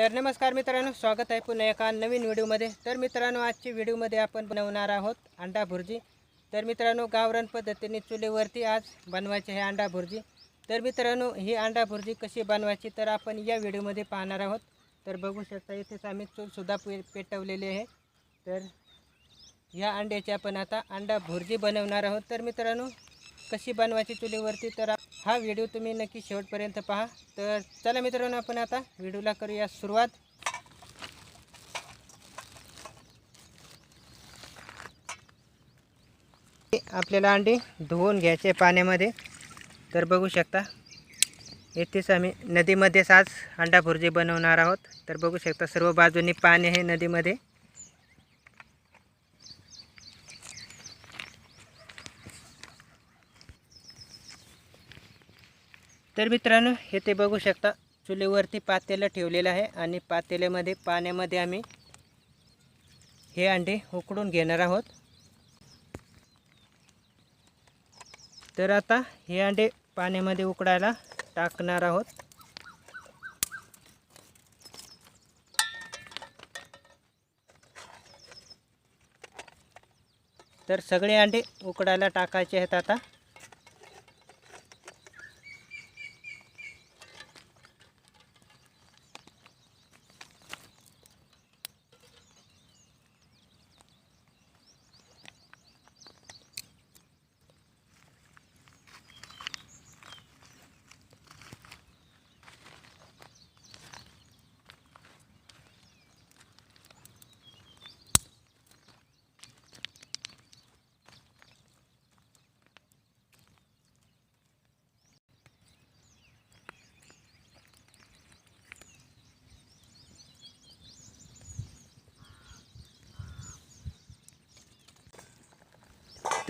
तर नमस्कार मित्रांनो स्वागत आहे पुन्हा एका नवीन व्हिडिओमध्ये. तर मित्रांनो आजची व्हिडिओमध्ये आपण बनवणार आहोत अंडा भुर्जी. तर मित्रांनो गावरान पद्धतीने चुलीवरती आज बनवायचे आहे अंडा भुर्जी. तर मित्रांनो ही अंडा भुर्जी कशी बनवायची तर आपण या व्हिडिओमध्ये पाहणार आहोत. तर बघू शकता इथेच आम्ही चूलसुद्धा पे पेटवलेली आहे. तर ह्या अंड्याची आपण आता अंडा भुर्जी बनवणार आहोत. तर मित्रांनो कशी बनवायची चुलीवरती तर हा व्हिडिओ तुम्ही नक्की शेवटपर्यंत पहा. तर चला मित्रांनो आपण आता व्हिडिओला करूया सुरुवात. आपल्याला अंडी धुवून घ्यायचे पाण्यामध्ये. तर बघू शकता येथेच आम्ही नदीमध्येच आज अंडा भुर्जी बनवणार आहोत. तर बघू शकता सर्व बाजूनी पाणी आहे नदीमध्ये. तर मित्रांनो हे ते बघू शकता चुलीवरती पातेलं ठेवलेलं आहे आणि पातेल्यामध्ये पाण्यामध्ये आम्ही हे अंडे उकडून घेणार आहोत. तर आता हे अंडे पाण्यामध्ये उकडायला टाकणार आहोत. तर सगळे अंडे उकडायला टाकायचे आहेत आता.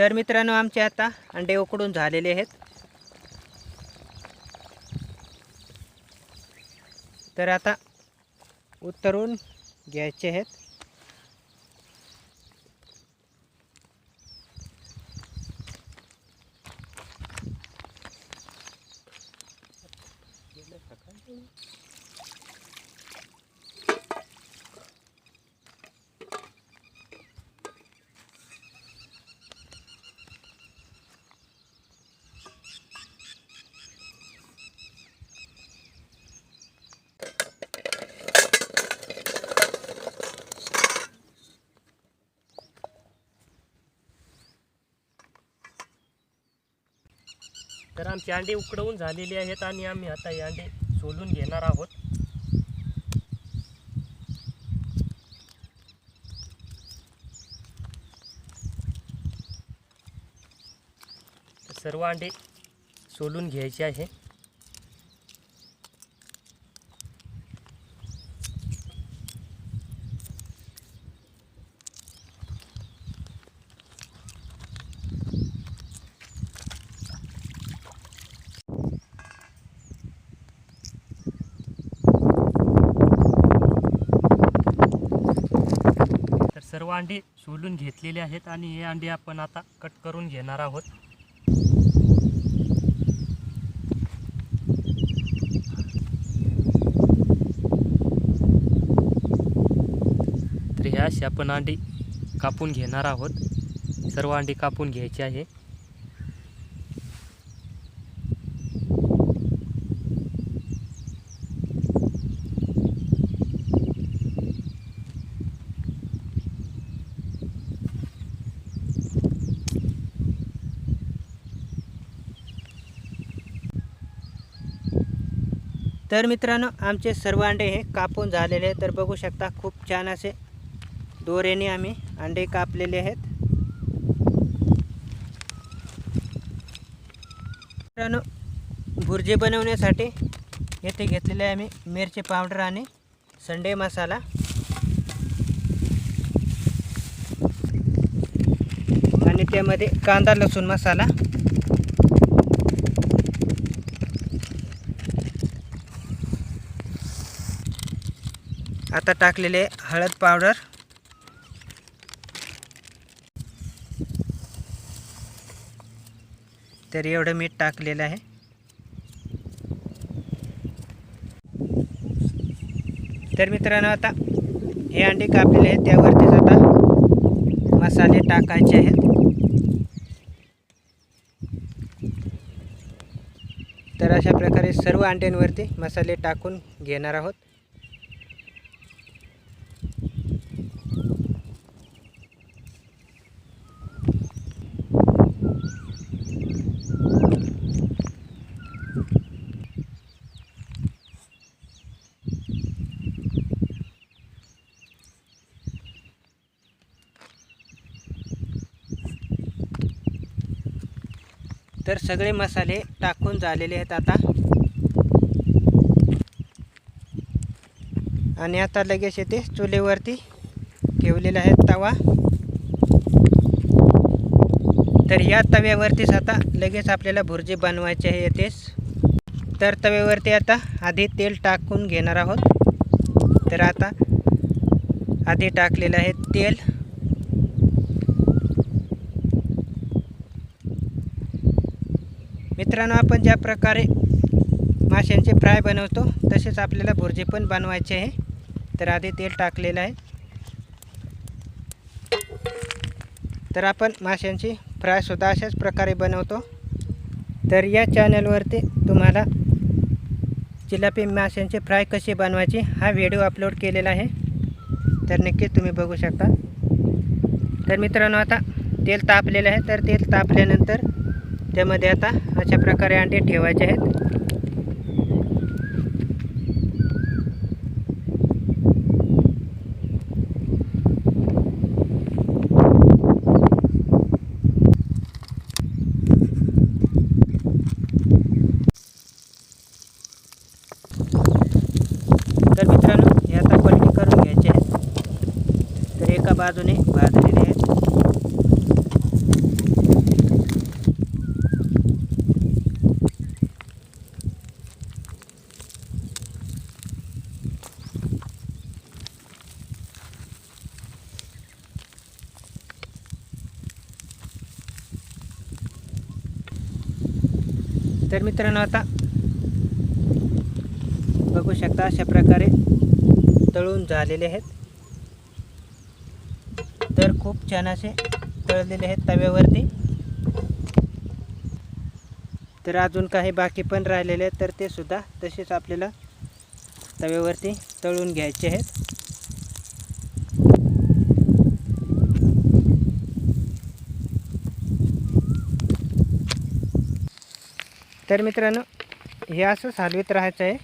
तर मित्रांनो आमचे आता अंडे उकडून झालेले आहेत. तर आता उतरून घ्यायचे आहेत. तर आमचे अंडे उकडवून झालेले आहेत आणि आम्ही आता हे अंडे सोलून घेणार आहोत. सर्व अंडे सोलून घ्यायचे आहे तर सर्व अंडे सोलून घेतलेले आहेत आणि हे अंडे आपण आता कट करून घेणार आहोत. तर ह्या अशी आपण अंडी कापून घेणार आहोत. सर्व अंडी कापून घ्यायची आहे. तर मित्रांनो आमचे सर्व अंडे हे कापून झालेले आहेत. तर बघू शकता खूप छान असे दोऱ्याने आम्ही अंडे कापलेले आहेत. मित्रांनो भुर्जे बनवण्यासाठी येथे घेतलेले आहे आम्ही मिरची पावडर आणि संडे मसाला. आणि त्यामध्ये कांदा लसूण मसाला. आता टाकलेले हळद पावडर. तर एवढं मीठ टाकलेलं आहे. तर मित्रांनो आता हे अंडे कापलेले आहेत. त्यावरतीच आता मसाले टाकायचे आहेत. तर अशा प्रकारे सर्व अंड्यांवरती मसाले टाकून घेणार आहोत. तर सगळे मसाले टाकून झालेले आहेत आता. आणि आता लगेच येते चुलीवरती ठेवलेला आहे तवा. तर या तव्यावरतीच आता लगेच आपल्याला भुर्जी बनवायची आहे येतेच. तर तव्यावरती आता आधी तेल टाकून घेणार आहोत. तर आता आधी टाकलेलं आहे तेल. मित्रांनो आपण ज्या प्रकारे माशांचे फ्राय बनवतो तसेच आपल्याला भुर्जी पण बनवायचे आहे. तर आधी तेल टाकलेलं आहे. तर आपण माशांची फ्रायसुद्धा अशाच प्रकारे बनवतो. तर या चॅनलवरती तुम्हाला जिलापी माशांचे फ्राय कसे बनवायचे हा व्हिडिओ अपलोड केलेला आहे. तर नक्कीच तुम्ही बघू शकता. तर मित्रांनो आता तेल तापलेलं आहे. तर तेल तापल्यानंतर त्यामध्ये आता अशा प्रकारे अंडे ठेवायचे आहेत. तर मित्रांनो हे आता पलटी करून घ्यायचे आहेत. तर एका बाजूने भाजलेले आहेत. तर मित्रांनो आता बघू शकता अशा प्रकारे तळून झालेले आहेत. तर खूप छान असे तळलेले आहेत तव्यावरती. तर अजून काही बाकी पण राहिलेले आहेत तर ते सुद्धा तसेच आपल्याला तव्यावरती तळून घ्यायचे आहेत. तर मित्रांनो हे असंच हलवीत राहायचं आहे.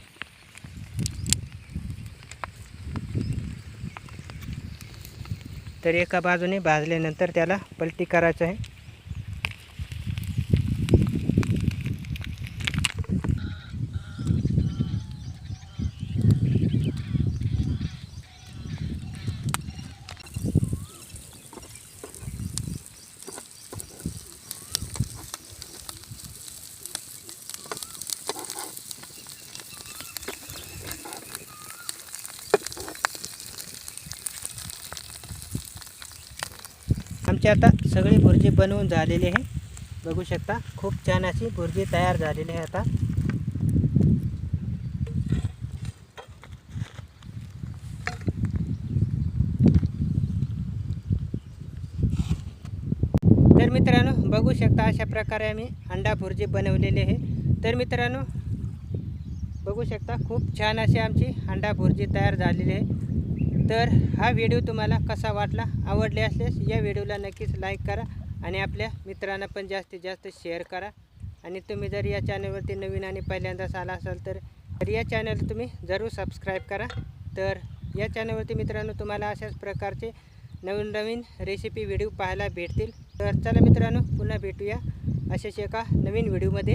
तर एका बाजूने भाजल्यानंतर त्याला पलटी करायचं आहे. आमची आता सगळी भुर्जी बनवून झालेली आहे. बघू शकता खूप छान अशी भुर्जी तयार झालेली आहे आता. तर मित्रांनो बघू शकता अशा प्रकारे आम्ही अंडा भुर्जी बनवलेली आहे. तर मित्रांनो बघू शकता खूप छान अशी आमची अंडा भुर्जी तयार झालेली आहे. तर हा व्हिडिओ तुम्हाला कसा वाटला आवडले असल्यास या व्हिडिओला नक्कीच लाईक करा आणि आपल्या मित्रांना पण जास्तीत जास्त शेअर करा. आणि तुम्ही जर या चॅनलवरती नवीन आणि पहिल्यांदाच आला असाल तर या चॅनल तुम्ही जरूर सबस्क्राईब करा. तर या चॅनलवरती मित्रांनो तुम्हाला अशाच प्रकारचे नवीन नवीन रेसिपी व्हिडिओ पाहायला भेटतील. तर चला मित्रांनो पुन्हा भेटूया अशाच एका नवीन व्हिडिओमध्ये